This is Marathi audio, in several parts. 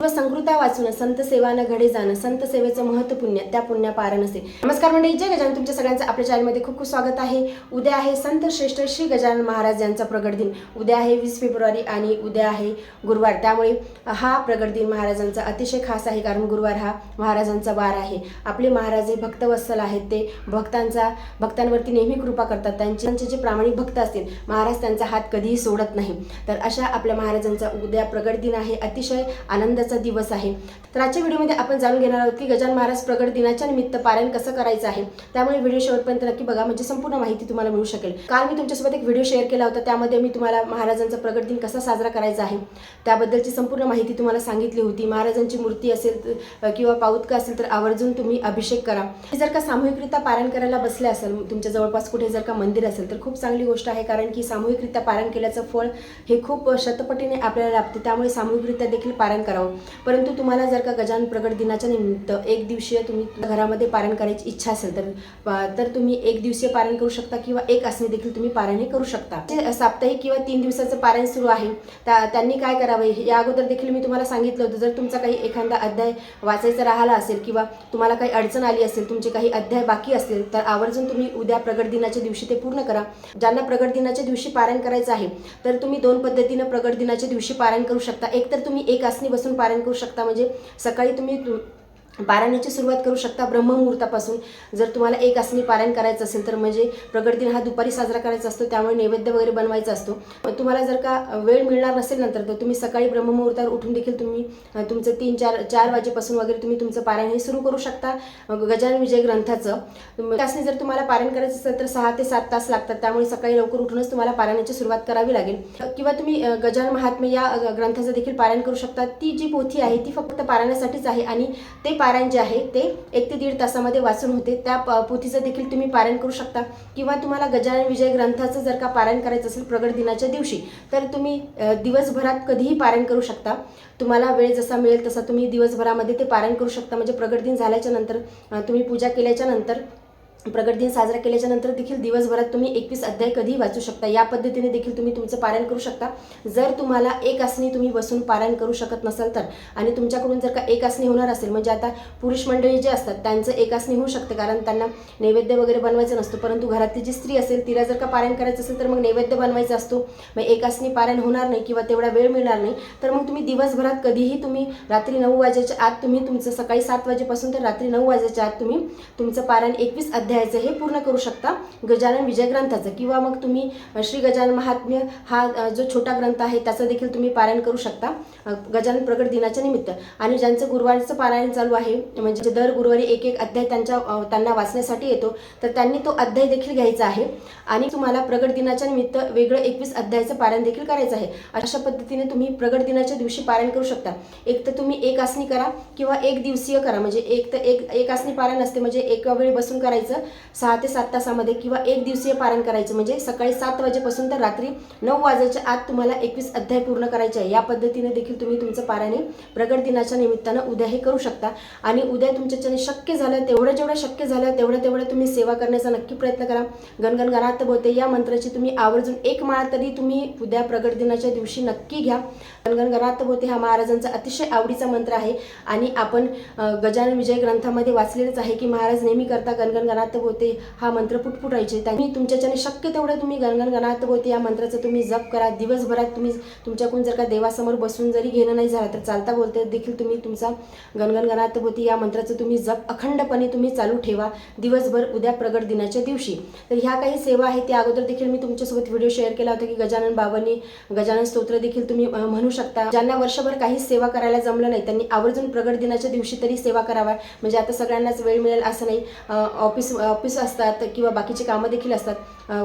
व संकृता वाचून संत सेवानं घडे जाणं संत सेवेचं महत्त्व पुण्य त्या पुण्या पार नसेल नमस्कार मंडळी जय गजानन. तुमच्या सगळ्यांचं आपल्या चॅनलमध्ये खूप खूप स्वागत आहे. उद्या आहे संत श्रेष्ठ श्री गजानन महाराज यांचा प्रगट दिन. उद्या आहे वीस फेब्रुवारी आणि उद्या आहे गुरुवार. त्यामुळे हा प्रगट दिन महाराजांचा अतिशय खास आहे कारण गुरुवार हा महाराजांचा वार आहे. आपले महाराज हे भक्तवत्सल आहेत. ते भक्तांचा भक्तांवरती नेहमी कृपा करतात. त्यांचे त्यांचे जे प्रामाणिक भक्त असतील महाराज त्यांचा हात कधीही सोडत नाही. तर अशा आपल्या महाराजांचा उद्या प्रगट दिन आहे. अतिशय आनंदाचा दिवस आहे. तर आजच्या व्हिडिओमध्ये आपण जाणून घेणार आहोत की गजान महाराज प्रगट दिनाच्या निमित्त पारायण कसं करायचं आहे. त्यामुळे व्हिडिओ शेवटपर्यंत नक्की बघा म्हणजे संपूर्ण माहिती तुम्हाला मिळू शकेल. काल मी तुमच्यासोबत एक व्हिडिओ शेअर केला होता त्यामध्ये मी तुम्हाला महाराजांचा प्रगट दिन कसा साजरा करायचा आहे त्याबद्दलची संपूर्ण माहिती तुम्हाला सांगितली होती. महाराजांची मूर्ती असेल तर- किंवा पाऊतका असेल तर आवर्जून तुम्ही अभिषेक करा. जर का सामूहिकरित्या पारायण करायला बसले असेल तुमच्या जवळपास कुठे जर का मंदिर असेल तर खूप चांगली गोष्ट आहे कारण की सामूहिकरित्या पारायण केल्याचं फळ हे खूप शतपटीने आपल्याला लाभते. त्यामुळे सामूहिकरित्या देखील पारायण करावं. परंतु तुम्हाला जर का गजानन प्रगट दिनाच्या निमित्त एक दिवशीय तुम्ही घरामध्ये पारायण करायची इच्छा असेल तर तर तुम्ही एक दिवसीय पारायण करू शकता किंवा एक असणे देखील तुम्ही पारायण करू शकता. साप्ताहिक किंवा तीन दिवसाचं पारायण सुरू आहे त्या- त्यांनी काय करावे? या अगोदर देखील मी तुम्हाला सांगितलं होतं जर तुमचा काही एखादा अध्याय वाचायचा राहिला असेल किंवा तुम्हाला काही अडचण आली असेल तुमचे काही अध्याय बाकी असतील तर आवर्जून तुम्ही उद्या प्रगट दिनाच्या दिवशी ते पूर्ण करा. ज्यांना प्रगट दिनाच्या दिवशी पारायण करायचं आहे तर तुम्ही दोन पद्धतीनं प्रगट दिनाच्या दिवशी पारायण करू शकता. एक तर तुम्ही एक आसनी बसून पारायण करू शकता. म्हणजे सकाळी तुम्ही पारायणाची सुरुवात करू शकता ब्रह्ममुहूर्तापासून. जर तुम्हाला एक आसनी पारायण करायचं असेल तर म्हणजे प्रगट दिन हा दुपारी साजरा करायचा असतो त्यामुळे नैवेद्य वगैरे बनवायचा असतो. तुम्हाला जर का वेळ मिळणार नसेल नंतर तर तुम्ही सकाळी ब्रह्ममुहूर्तावर उठून देखील तुम्ही तुमचं तीन चार चार वाजेपासून वगैरे तुम्ही तुमचं पारायण हे सुरू करू शकता. गजानन विजय ग्रंथाचं. त्यासनी जर तुम्हाला पारायण करायचं असेल तर सहा ते सात तास लागतात. त्यामुळे सकाळी लवकर उठूनच तुम्हाला पारायणाची सुरुवात करावी लागेल. किंवा तुम्ही गजानन महात्म्य या ग्रंथाचं देखील पारायण करू शकता. ती जी पोथी आहे ती फक्त पारायणासाठीच आहे आणि ते पारायण पारायण जे आहे ते एक ते दीड तासामध्ये वाचून होते. त्या प- पोथीचं देखील तुम्ही पारायण करू शकता. किंवा तुम्हाला गजानन विजय ग्रंथाचं जर का पारायण करायचं असेल प्रगट दिनाच्या दिवशी तर तुम्ही दिवसभरात कधीही पारायण करू शकता. तुम्हाला वेळ जसा मिळेल तसा तुम्ही दिवसभरामध्ये ते पारायण करू शकता. म्हणजे प्रगट दिन झाल्याच्यानंतर तुम्ही पूजा केल्याच्यानंतर प्रगट दिन साजरा केल्याच्यानंतर देखील दिवसभरात तुम्ही एकवीस अध्याय कधीही वाचू शकता? या पद्धतीने देखील तुम्ही तुमचं पारायण करू शकता. जर तुम्हाला एक आसनी तुम्ही बसून पारायण करू शकत नसाल तर आणि तुमच्याकडून जर का एक आसनी होणार असेल म्हणजे आता पुरुष मंडळी जे असतात त्यांचं एक आसनी होऊ शकते कारण त्यांना नैवेद्य वगैरे बनवायचं नसतो. परंतु घरातली जी स्त्री असेल तिला जर का पारायण करायचं असेल तर मग नैवेद्य बनवायचा असतो. मग एक आसनी पारायण होणार नाही किंवा तेवढा वेळ मिळणार नाही. तर मग तुम्ही दिवसभरात कधीही तुम्ही रात्री नऊ वाजेच्या आत तुम्ही तुमचं सकाळी सात वाजेपासून तर रात्री नऊ वाजेच्या आत तुम्ही तुमचं पारायण एकवीस अध्याय अध्यायाचं हे पूर्ण करू शकता. गजानन विजय ग्रंथाचं किंवा मग तुम्ही श्री गजानन महात्म्य हा जो छोटा ग्रंथ आहे त्याचं देखील तुम्ही पारायण करू शकता. गजानन प्रगट दिनाच्या निमित्त. आणि ज्यांचं गुरुवारचं पारायण चालू आहे म्हणजे दर गुरुवारी एक एक अध्याय त्यांच्या त्यांना वाचण्यासाठी येतो तर त्यांनी तो अध्याय देखील घ्यायचा आहे. आणि तुम्हाला प्रगट दिनाच्या निमित्त वेगळं एकवीस अध्यायाचं पारायण देखील करायचं आहे. अशा पद्धतीने तुम्ही प्रगट दिनाच्या दिवशी पारायण करू शकता. एक तर तुम्ही एक आसनी करा किंवा एक दिवसीय करा. म्हणजे एक तर एक एक आसनी पारायण असते. म्हणजे एका वेळी बसून करायचं सहा ते सात तासामध्ये किंवा एक दिवसीय पारण करायचं. म्हणजे सकाळी सात वाजेपासून तर रात्री नऊ वाजेच्या आत तुम्हाला एकवीस अध्याय पूर्ण करायचे आहे. या पद्धतीने देखील तुम्ही तुमचं पारायण प्रगट दिनाच्या निमित्तानं उद्या हे करू शकता. आणि उद्या तुमच्याच्याने शक्य झालं तेवढं जेवढं शक्य झालं तेवढं तेवढं तुम्ही सेवा करण्याचा नक्की प्रयत्न करा. गणगण गणात बोलते या मंत्राची तुम्ही आवर्जून एक माळ तरी तुम्ही उद्या प्रगट दिनाच्या दिवशी नक्की घ्या. गणगण गणात बोलते हा महाराजांचा अतिशय आवडीचा मंत्र आहे. आणि आपण गजानन विजय ग्रंथामध्ये वाचलेलंच आहे की महाराज नेहमी करता गणगण गणात बोलते हा मंत्र पुटपुटायचे. त्यांनी तुमच्याच्याने शक्य तेवढं तुम्ही गणगण गणात होते. या मंत्राचं तुम्ही जप करा. दिवसभरात तुम्ही तुमच्याकडून जर का देवासमोर बसून जरी घेणं नाही झालं तर चालता बोलते. देखील तुम्ही तुमचा गणगण गणात होती. या मंत्राचं तुम्ही जप अखंडपणे तुम्ही चालू ठेवा. दिवसभर उद्या प्रगट दिनाच्या दिवशी. तर ह्या काही सेवा आहेत. त्या अगोदर देखील मी तुमच्यासोबत व्हिडिओ शेअर केला होता की गजानन बाबांनी गजानन स्तोत्र देखील तुम्ही म्हणू शकता. ज्यांना वर्षभर काहीच सेवा करायला जमलं नाही त्यांनी आवर्जून प्रगट दिनाच्या दिवशी तरी सेवा करावा. म्हणजे आता सगळ्यांनाच वेळ मिळेल असं नाही. ऑफिस ऑफिस असतात किंवा बाकीचे कामं देखील असतात.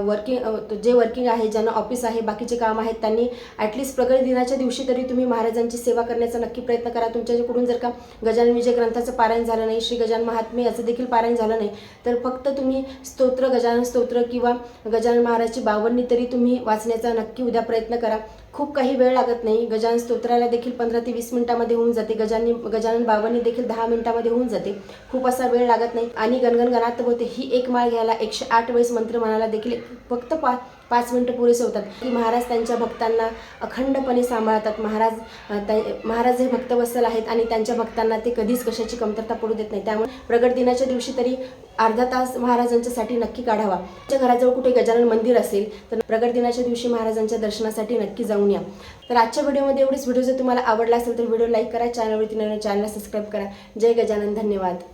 वर्किंग जे वर्किंग आहे ज्यांना ऑफिस आहे बाकीचे काम आहेत त्यांनी ॲटलिस्ट प्रगती दिनाच्या दिवशी तरी तुम्ही महाराजांची सेवा करण्याचा नक्की प्रयत्न करा. तुमच्याकडून जर का गजानन विजय ग्रंथाचं पारायण झालं नाही श्री गजान महात्मे याचं देखील पारायण झालं नाही तर फक्त तुम्ही स्तोत्र गजानन स्तोत्र किंवा गजानन महाराजची बावन्नी तरी तुम्ही वाचण्याचा नक्की उद्या प्रयत्न करा. खूप काही वेळ लागत नाही. गजानन स्तोत्राला देखील पंधरा ते वीस मिनिटामध्ये होऊन जाते. गजानी गजानन बाबांनी देखील दहा मिनिटामध्ये होऊन जाते. खूप असा वेळ लागत नाही. आणि गणगण गणात बोलते ही एक माळ घ्यायला एकशे आठ वेळेस मंत्र म्हणायला देखील फक्त पा पाच मिनटं पुरेसे होतात की महाराज त्यांच्या भक्तांना अखंडपणे सांभाळतात. महाराज महाराज हे भक्तवत्सल आहेत आणि त्यांच्या भक्तांना ते कधीच कशाची कमतरता पडू देत नाही त्यामुळे प्रगट दिनाच्या दिवशी तरी अर्धा तास महाराजांच्यासाठी नक्की काढावा. तुमच्या घराजवळ कुठे गजानन मंदिर असेल तर प्रगट दिनाच्या दिवशी महाराजांच्या दर्शनासाठी नक्की जाऊन या. तर आजच्या व्हिडिओमध्ये एवढेच. व्हिडिओ जर तुम्हाला आवडला असेल तर व्हिडिओ लाईक करा चॅनलवरती नवीन चॅनल सबस्क्राईब करा. जय गजानन. धन्यवाद.